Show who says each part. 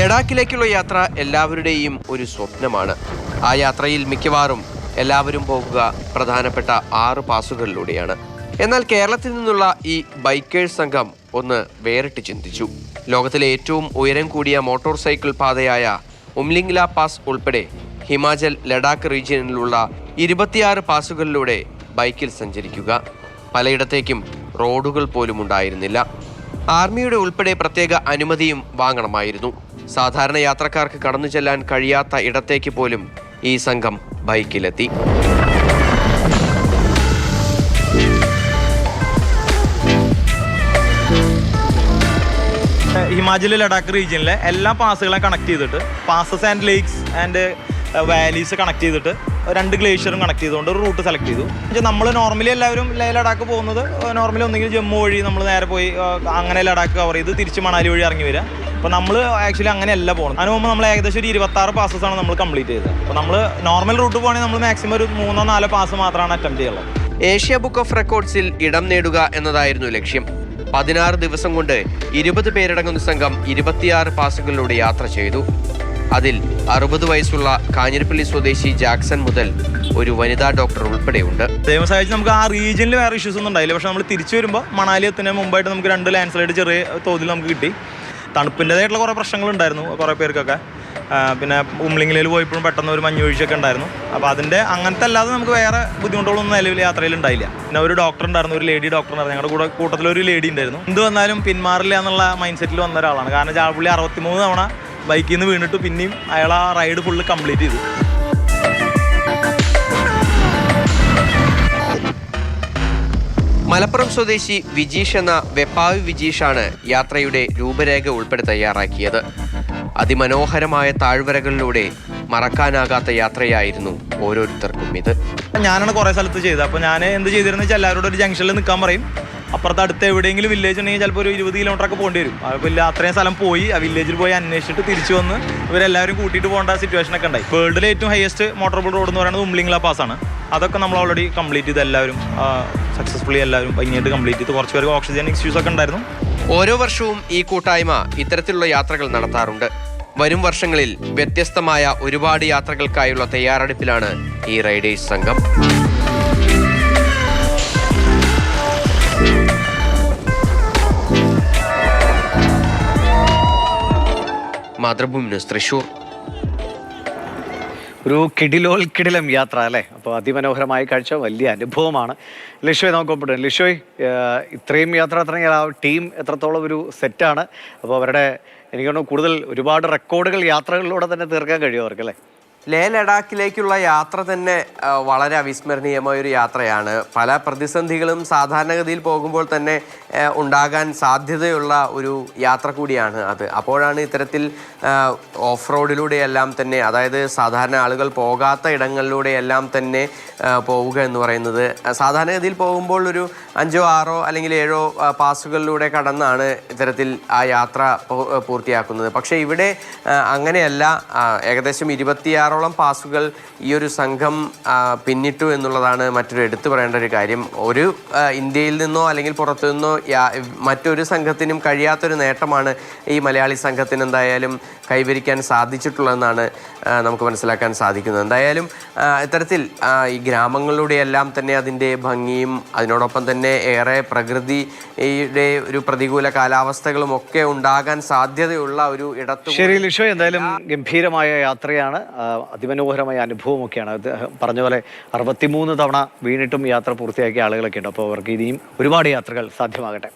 Speaker 1: ലഡാക്കിലേക്കുള്ള യാത്ര എല്ലാവരുടെയും ഒരു സ്വപ്നമാണ്. ആ യാത്രയിൽ മിക്കവാറും എല്ലാവരും പോകുക പ്രധാനപ്പെട്ട ആറ് പാസുകളിലൂടെയാണ്. എന്നാൽ കേരളത്തിൽ നിന്നുള്ള ഈ ബൈക്കേഴ്സ് സംഘം ഒന്ന് വേറിട്ട് ചിന്തിച്ചു. ലോകത്തിലെ ഏറ്റവും ഉയരം കൂടിയ മോട്ടോർ സൈക്കിൾ പാതയായ ഉംലിംഗ്ല പാസ് ഉൾപ്പെടെ ഹിമാചൽ ലഡാക്ക് റീജിയനിലുള്ള ഇരുപത്തിയാറ് പാസുകളിലൂടെ ബൈക്കിൽ സഞ്ചരിക്കുക. പലയിടത്തേക്കും റോഡുകൾ പോലും ഉണ്ടായിരുന്നില്ല. ആർമിയുടെ ഉൾപ്പെടെ പ്രത്യേക അനുമതിയും വാങ്ങണമായിരുന്നു. സാധാരണ യാത്രക്കാർക്ക് കടന്നു ചെല്ലാൻ കഴിയാത്ത ഇടത്തേക്ക് പോലും ഈ സംഘം ബൈക്കിലെത്തി.
Speaker 2: ഹിമാചൽ ലഡാക്ക് റീജിയനിലെ എല്ലാ പാസുകളെ കണക്ട് ചെയ്തിട്ട് passes and lakes and valleys connect ചെയ്തിട്ട് രണ്ട് ഗ്ലേഷ്യറും കണക്ട് ചെയ്തുകൊണ്ട് ഒരു റൂട്ട് സെലക്ട് ചെയ്തു. പക്ഷേ നമ്മൾ നോർമലി എല്ലാവരും ലഡാക്ക് പോകുന്നത് നോർമലി ഒന്നെങ്കിൽ ജമ്മു വഴി നമ്മൾ നേരെ പോയി അങ്ങനെ ലഡാക്ക് കവർ ചെയ്ത് തിരിച്ച് മണാലി വഴി ഇറങ്ങി വരിക. അപ്പോൾ നമ്മൾ ആക്ച്വലി അങ്ങനെയല്ല പോകണം അതിന് മുമ്പ് നമ്മൾ ഏകദേശം ഒരു ഇരുപത്താറ് പാസസ് ആണ് നമ്മൾ കംപ്ലീറ്റ് ചെയ്തത്. അപ്പോൾ നമ്മൾ നോർമൽ റൂട്ട് പോകുകയാണെങ്കിൽ നമ്മൾ മാക്സിമം ഒരു മൂന്നോ നാലോ പാസ് മാത്രമാണ് അറ്റംപ്റ്റ് ചെയ്യുള്ളത്
Speaker 1: ഏഷ്യ ബുക്ക് ഓഫ് റെക്കോർഡ്സിൽ ഇടം നേടുക എന്നതായിരുന്നു ലക്ഷ്യം. പതിനാറ് ദിവസം കൊണ്ട് ഇരുപത് പേരടങ്ങുന്ന സംഘം ഇരുപത്തിയാറ് പാസുകളിലൂടെ യാത്ര ചെയ്തു. അതിൽ അറുപത് വയസ്സുള്ള കാഞ്ഞിരപ്പള്ളി സ്വദേശി ജാക്സൺ മുതൽ ഒരു വനിതാ ഡോക്ടർ ഉൾപ്പെടെയുണ്ട്.
Speaker 2: ദൈവം സഹായിച്ച് നമുക്ക് ആ റീജിയനിൽ വേറെ ഇഷ്യൂസ് ഒന്നും ഉണ്ടായില്ല. പക്ഷെ നമ്മൾ തിരിച്ചു വരുമ്പോൾ മണാലി എത്തുന്നതിന് മുമ്പായിട്ട് നമുക്ക് രണ്ട് ലാൻഡ് സ്ലൈഡ് ചെറിയ തോതിൽ നമുക്ക് കിട്ടി. തണുപ്പിന്റെതായിട്ടുള്ള കുറേ പ്രശ്നങ്ങളുണ്ടായിരുന്നു കുറേ പേർക്കൊക്കെ. പിന്നെ ഉംലിംഗിലയിൽ പോയപ്പോഴും പെട്ടെന്ന് ഒരു മഞ്ഞ് വീഴ്ചയൊക്കെ ഉണ്ടായിരുന്നു. അപ്പോൾ അതിന്റെ അങ്ങനത്തെ അല്ലാതെ നമുക്ക് വേറെ ബുദ്ധിമുട്ടുകളൊന്നും നിലവിൽ യാത്രയിൽ ഉണ്ടായില്ല. പിന്നെ ഒരു ഡോക്ടർ ഉണ്ടായിരുന്നു ഒരു ലേഡി ഡോക്ടർ ഉണ്ടായിരുന്നു. ഞങ്ങളുടെ കൂടെ കൂട്ടത്തിൽ ഒരു ലേഡി ഉണ്ടായിരുന്നു. എന്ത് വന്നാലും പിന്മാറില്ല എന്നുള്ള മൈൻഡ് സെറ്റിൽ വന്ന ഒരാളാണ്. കാരണം ചാൾപ്പുള്ളി അറുപത്തിമൂന്ന് തവണ ബൈക്കിൽ നിന്ന് വീണിട്ട് പിന്നെയും അയാൾ ആ റൈഡ് ഫുള്ള് കംപ്ലീറ്റ് ചെയ്തു.
Speaker 1: മലപ്പുറം സ്വദേശി വിജീഷ് എന്ന വെപ്പാവി വിജീഷാണ് യാത്രയുടെ രൂപരേഖ ഉൾപ്പെടെ തയ്യാറാക്കിയത്. അതിമനോഹരമായ താഴ്വരകളിലൂടെ മറക്കാനാകാത്ത യാത്രയായിരുന്നു ഓരോരുത്തർക്കും ഇത്.
Speaker 2: ഞാനാണ് കുറേ സ്ഥലത്ത് ചെയ്തത്. അപ്പോൾ ഞാൻ എന്ത് ചെയ്തിരുന്നു വെച്ചാൽ എല്ലാവരോടും ഒരു ജംഗ്ഷനിൽ നിൽക്കാൻ പറയും. അപ്പുറത്ത് അടുത്ത് എവിടെയെങ്കിലും വില്ലേജ് ഉണ്ടെങ്കിൽ ചിലപ്പോൾ ഒരു ഇരുപത് കിലോമീറ്റർ ഒക്കെ പോകേണ്ടി വരും. അപ്പോൾ അത്രയും സ്ഥലം പോയി ആ വില്ലേജിൽ പോയി അന്വേഷിച്ചിട്ട് തിരിച്ചു വന്ന് ഇവരെല്ലാവരും കൂട്ടിയിട്ട് പോകേണ്ട സിറ്റുവേഷൻ ഒക്കെ ഉണ്ടായി. വേൾഡിലെ ഏറ്റവും ഹയസ്റ്റ് മോട്ടോറബിൾ റോഡ് എന്ന് പറയുന്നത് ഉംലിംഗ്ല പാസ് ആണ് അതൊക്കെ നമ്മൾ ഓൾറെഡി കംപ്ലീറ്റ് ചെയ്ത് എല്ലാവരും സക്സസ്ഫുള്ളി എല്ലാവരും ഭംഗിയായിട്ട് കംപ്ലീറ്റ് ചെയ്ത് കുറച്ച് പേർക്ക് ഓക്സിജൻ ഇഷ്യൂസ് ഒക്കെ ഉണ്ടായിരുന്നു.
Speaker 1: ഓരോ വർഷവും ഈ കൂട്ടായ്മ ഇത്തരത്തിലുള്ള യാത്രകൾ നടത്താറുണ്ട്. വരും വർഷങ്ങളിൽ വ്യത്യസ്തമായ ഒരുപാട് യാത്രകൾക്കായുള്ള തയ്യാറെടുപ്പിലാണ് ഈ റൈഡേഴ്സ് സംഘം. മാതൃഭൂമി ന്യൂസ് തൃശൂർ
Speaker 3: ഒരു കിടിലോൽ കിടിലം യാത്ര അല്ലേ? അപ്പോൾ അതിമനോഹരമായ കാഴ്ച വലിയ അനുഭവമാണ്. ലിഷോയ് നമുക്ക് ഒപ്പിട്ടുണ്ട് ലിഷോയ് ഇത്രയും യാത്ര തുടങ്ങിയാൽ ആ ടീം എത്രത്തോളം ഒരു സെറ്റാണ്. അപ്പോൾ അവരുടെ എനിക്ക് കൂടുതൽ ഒരുപാട് റെക്കോർഡുകൾ യാത്രകളിലൂടെ തന്നെ തീർക്കാൻ കഴിയും അവർക്ക് അല്ലേ?
Speaker 1: ലേ ലഡാക്കിലേക്കുള്ള യാത്ര തന്നെ വളരെ അവിസ്മരണീയമായ ഒരു യാത്രയാണ്. പല പ്രതിസന്ധികളും സാധാരണഗതിയിൽ പോകുമ്പോൾ തന്നെ ഉണ്ടാകാൻ സാധ്യതയുള്ള ഒരു യാത്ര കൂടിയാണ് അത്. അപ്പോഴാണ് ഇത്തരത്തിൽ ഓഫ് റോഡിലൂടെയെല്ലാം തന്നെ അതായത് സാധാരണ ആളുകൾ പോകാത്ത ഇടങ്ങളിലൂടെയെല്ലാം തന്നെ പോവുക എന്ന് പറയുന്നത്. സാധാരണഗതിയിൽ പോകുമ്പോൾ ഒരു അഞ്ചോ ആറോ അല്ലെങ്കിൽ ഏഴോ പാസുകളിലൂടെ കടന്നാണ് ഇത്തരത്തിൽ ആ യാത്ര പൂർത്തിയാക്കുന്നത്. പക്ഷേ ഇവിടെ അങ്ങനെയല്ല. ഏകദേശം ഏകദേശം ഇരുപത്തിയാറോളം പാസുകൾ ഈ ഒരു സംഘം പിന്നിട്ടു എന്നുള്ളതാണ് മറ്റൊരു എടുത്തു പറയേണ്ട ഒരു കാര്യം. ഒരു ഇന്ത്യയിൽ നിന്നോ അല്ലെങ്കിൽ പുറത്തു നിന്നോ മറ്റൊരു സംഘത്തിനും കഴിയാത്തൊരു നേട്ടമാണ് ഈ മലയാളി സംഘത്തിന് എന്തായാലും കൈവരിക്കാൻ സാധിച്ചിട്ടുള്ളതെന്നാണ് നമുക്ക് മനസ്സിലാക്കാൻ സാധിക്കുന്നത്. എന്തായാലും ഇത്തരത്തിൽ ഈ ഗ്രാമങ്ങളിലൂടെയെല്ലാം തന്നെ അതിന്റെ ഭംഗിയും അതിനോടൊപ്പം തന്നെ ഏറെ പ്രകൃതിയുടെ ഒരു പ്രതികൂല കാലാവസ്ഥകളും ഒക്കെ ഉണ്ടാകാൻ സാധ്യതയുള്ള ഒരു ഇടത്തു
Speaker 3: ശരി ലിഷോ എന്തായാലും ഗംഭീരമായ യാത്രയാണ്. അതിമനോഹരമായ അനുഭവമൊക്കെയാണ്. അത് പറഞ്ഞ പോലെ അറുപത്തിമൂന്ന് തവണ വീണിട്ടും യാത്ര പൂർത്തിയാക്കിയ ആളുകളൊക്കെ ഉണ്ട്. അപ്പോൾ അവർക്ക് ഇനിയും ഒരുപാട് യാത്രകൾ സാധ്യമാകട്ടെ.